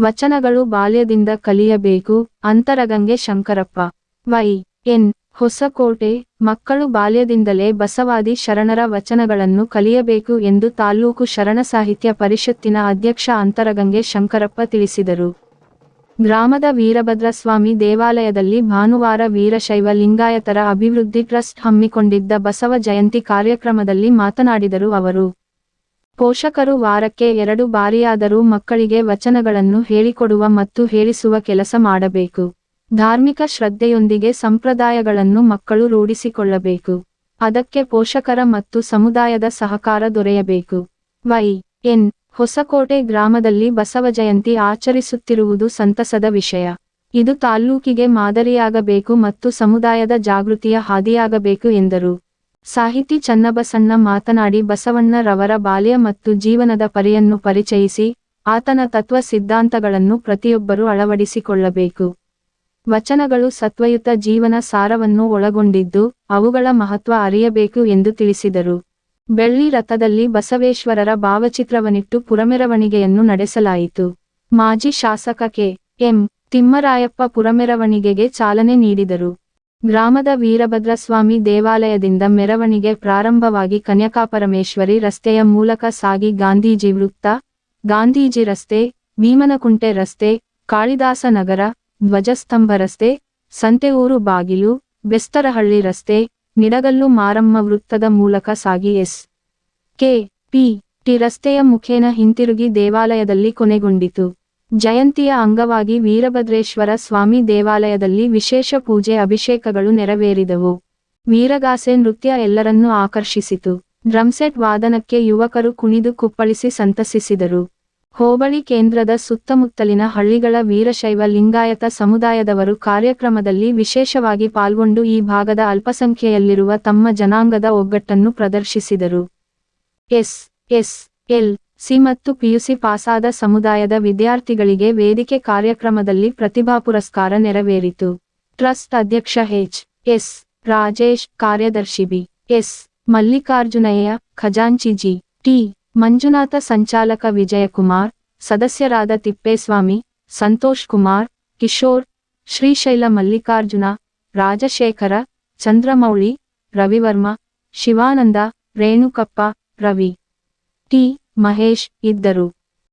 ವಚನಗಳು ಬಾಲ್ಯದಿಂದ ಕಲಿಯಬೇಕು. ಅಂತರಗಂಗೆ ಶಂಕರಪ್ಪ. ವೈ. ಎನ್. ಹೊಸಕೋಟೆ. ಮಕ್ಕಳು ಬಾಲ್ಯದಿಂದಲೇ ಬಸವಾದಿ ಶರಣರ ವಚನಗಳನ್ನು ಕಲಿಯಬೇಕು ಎಂದು ತಾಲ್ಲೂಕು ಶರಣ ಸಾಹಿತ್ಯ ಪರಿಷತ್ತಿನ ಅಧ್ಯಕ್ಷ ಅಂತರಗಂಗೆ ಶಂಕರಪ್ಪ ತಿಳಿಸಿದರು. ಗ್ರಾಮದ ವೀರಭದ್ರಸ್ವಾಮಿ ದೇವಾಲಯದಲ್ಲಿ ಭಾನುವಾರ ವೀರಶೈವ ಲಿಂಗಾಯತರ ಅಭಿವೃದ್ಧಿ ಟ್ರಸ್ಟ್ ಹಮ್ಮಿಕೊಂಡಿದ್ದ ಬಸವ ಜಯಂತಿ ಕಾರ್ಯಕ್ರಮದಲ್ಲಿ ಮಾತನಾಡಿದರು ಅವರು. ಪೋಷಕರು ವಾರಕ್ಕೆ ಎರಡು ಬಾರಿಯಾದರೂ ಮಕ್ಕಳಿಗೆ ವಚನಗಳನ್ನು ಹೇಳಿಕೊಡುವ ಮತ್ತು ಹೇಳಿಸುವ ಕೆಲಸ ಮಾಡಬೇಕು. ಧಾರ್ಮಿಕ ಶ್ರದ್ಧೆಯೊಂದಿಗೆ ಸಂಪ್ರದಾಯಗಳನ್ನು ಮಕ್ಕಳು ರೂಢಿಸಿಕೊಳ್ಳಬೇಕು. ಅದಕ್ಕೆ ಪೋಷಕರ ಮತ್ತು ಸಮುದಾಯದ ಸಹಕಾರ ದೊರೆಯಬೇಕು. ವೈ. ಎನ್. ಹೊಸಕೋಟೆ ಗ್ರಾಮದಲ್ಲಿ ಬಸವ ಜಯಂತಿ ಆಚರಿಸುತ್ತಿರುವುದು ಸಂತಸದ ವಿಷಯ. ಇದು ತಾಲ್ಲೂಕಿಗೆ ಮಾದರಿಯಾಗಬೇಕು ಮತ್ತು ಸಮುದಾಯದ ಜಾಗೃತಿಯ ಹಾದಿಯಾಗಬೇಕು ಎಂದರು. ಸಾಹಿತಿ ಚನ್ನಬಸಣ್ಣ ಮಾತನಾಡಿ, ಬಸವಣ್ಣರವರ ಬಾಲ್ಯ ಮತ್ತು ಜೀವನದ ಪರಿಯನ್ನು ಪರಿಚಯಿಸಿ, ಆತನ ತತ್ವ ಸಿದ್ಧಾಂತಗಳನ್ನು ಪ್ರತಿಯೊಬ್ಬರೂ ಅಳವಡಿಸಿಕೊಳ್ಳಬೇಕು. ವಚನಗಳು ಸತ್ವಯುತ ಜೀವನ ಸಾರವನ್ನು ಒಳಗೊಂಡಿದ್ದು, ಅವುಗಳ ಮಹತ್ವ ಅರಿಯಬೇಕು ಎಂದು ತಿಳಿಸಿದರು. ಬೆಳ್ಳಿ ರಥದಲ್ಲಿ ಬಸವೇಶ್ವರರ ಭಾವಚಿತ್ರವನ್ನಿಟ್ಟು ಪುರಮೆರವಣಿಗೆಯನ್ನು ನಡೆಸಲಾಯಿತು. ಮಾಜಿ ಶಾಸಕ ಕೆ. ಎಂ. ತಿಮ್ಮರಾಯಪ್ಪ ಪುರಮೆರವಣಿಗೆಗೆ ಚಾಲನೆ ನೀಡಿದರು. ಗ್ರಾಮದ ವೀರಭದ್ರಸ್ವಾಮಿ ದೇವಾಲಯದಿಂದ ಮೆರವಣಿಗೆ ಪ್ರಾರಂಭವಾಗಿ ಕನ್ಯಕಾಪರಮೇಶ್ವರಿ ರಸ್ತೆಯ ಮೂಲಕ ಸಾಗಿ ಗಾಂಧೀಜಿ ವೃತ್ತ, ಗಾಂಧೀಜಿ ರಸ್ತೆ, ಭೀಮನಕುಂಟೆ ರಸ್ತೆ, ಕಾಳಿದಾಸ ನಗರ, ಧ್ವಜಸ್ತಂಭ ರಸ್ತೆ ಸಂತೆಊರು ಬಾಗಿಲು, ಬೆಸ್ತರಹಳ್ಳಿ ರಸ್ತೆ, ನಿಡಗಲ್ಲು ಮಾರಮ್ಮ ವೃತ್ತದ ಮೂಲಕ ಸಾಗಿ ಎಸ್. ಕೆ. ಪಿ. ಟಿ ರಸ್ತೆಯ ಮುಖೇನ ಹಿಂತಿರುಗಿ ದೇವಾಲಯದಲ್ಲಿ ಕೊನೆಗೊಂಡಿತು. ಜಯಂತಿಯ ಅಂಗವಾಗಿ ವೀರಭದ್ರೇಶ್ವರ ಸ್ವಾಮಿ ದೇವಾಲಯದಲ್ಲಿ ವಿಶೇಷ ಪೂಜೆ ಅಭಿಷೇಕಗಳು ನೆರವೇರಿದವು. ವೀರಗಾಸೆ ನೃತ್ಯ ಎಲ್ಲರನ್ನೂ ಆಕರ್ಷಿಸಿತು. ಡ್ರಮ್ಸೆಟ್ ವಾದನಕ್ಕೆ ಯುವಕರು ಕುಣಿದು ಕುಪ್ಪಳಿಸಿ ಸಂತಸಿಸಿದರು. ಹೋಬಳಿ ಕೇಂದ್ರದ ಸುತ್ತಮುತ್ತಲಿನ ಹಳ್ಳಿಗಳ ವೀರಶೈವ ಲಿಂಗಾಯತ ಸಮುದಾಯದವರು ಕಾರ್ಯಕ್ರಮದಲ್ಲಿ ವಿಶೇಷವಾಗಿ ಪಾಲ್ಗೊಂಡು ಈ ಭಾಗದ ಅಲ್ಪಸಂಖ್ಯೆಯಲ್ಲಿರುವ ತಮ್ಮ ಜನಾಂಗದ ಒಗ್ಗಟ್ಟನ್ನು ಪ್ರದರ್ಶಿಸಿದರು. ಎಸ್. ಎಸ್. ಎಲ್, ಸಿ ಮತ್ತು ಪಿಯುಸಿ ಪಾಸಾದ ಸಮುದಾಯದ ವಿದ್ಯಾರ್ಥಿಗಳಿಗೆ ವೇದಿಕೆ ಕಾರ್ಯಕ್ರಮದಲ್ಲಿ ಪ್ರತಿಭಾ ಪುರಸ್ಕಾರ ನೆರವೇರಿತು. ಟ್ರಸ್ಟ್ ಅಧ್ಯಕ್ಷ ಎಚ್, ಎಸ್, ರಾಜೇಶ್, ಕಾರ್ಯದರ್ಶಿ ಬಿ, ಎಸ್, ಮಲ್ಲಿಕಾರ್ಜುನಯ್ಯ, ಖಜಾಂಚಿ ಜಿ, ಟಿ, ಮಂಜುನಾಥ ಸಂಚಾಲಕ ವಿಜಯಕುಮಾರ್, ಸದಸ್ಯರಾದ ತಿಪ್ಪೇಸ್ವಾಮಿ, ಸಂತೋಷ್ ಕುಮಾರ್, ಕಿಶೋರ್, ಶ್ರೀಶೈಲ ಮಲ್ಲಿಕಾರ್ಜುನ, ರಾಜಶೇಖರ, ಚಂದ್ರಮೌಳಿ, ರವಿವರ್ಮ, ಶಿವಾನಂದ, ರೇಣುಕಪ್ಪ, ರವಿ. ಟಿ. మహేష్ ఇద్దరు.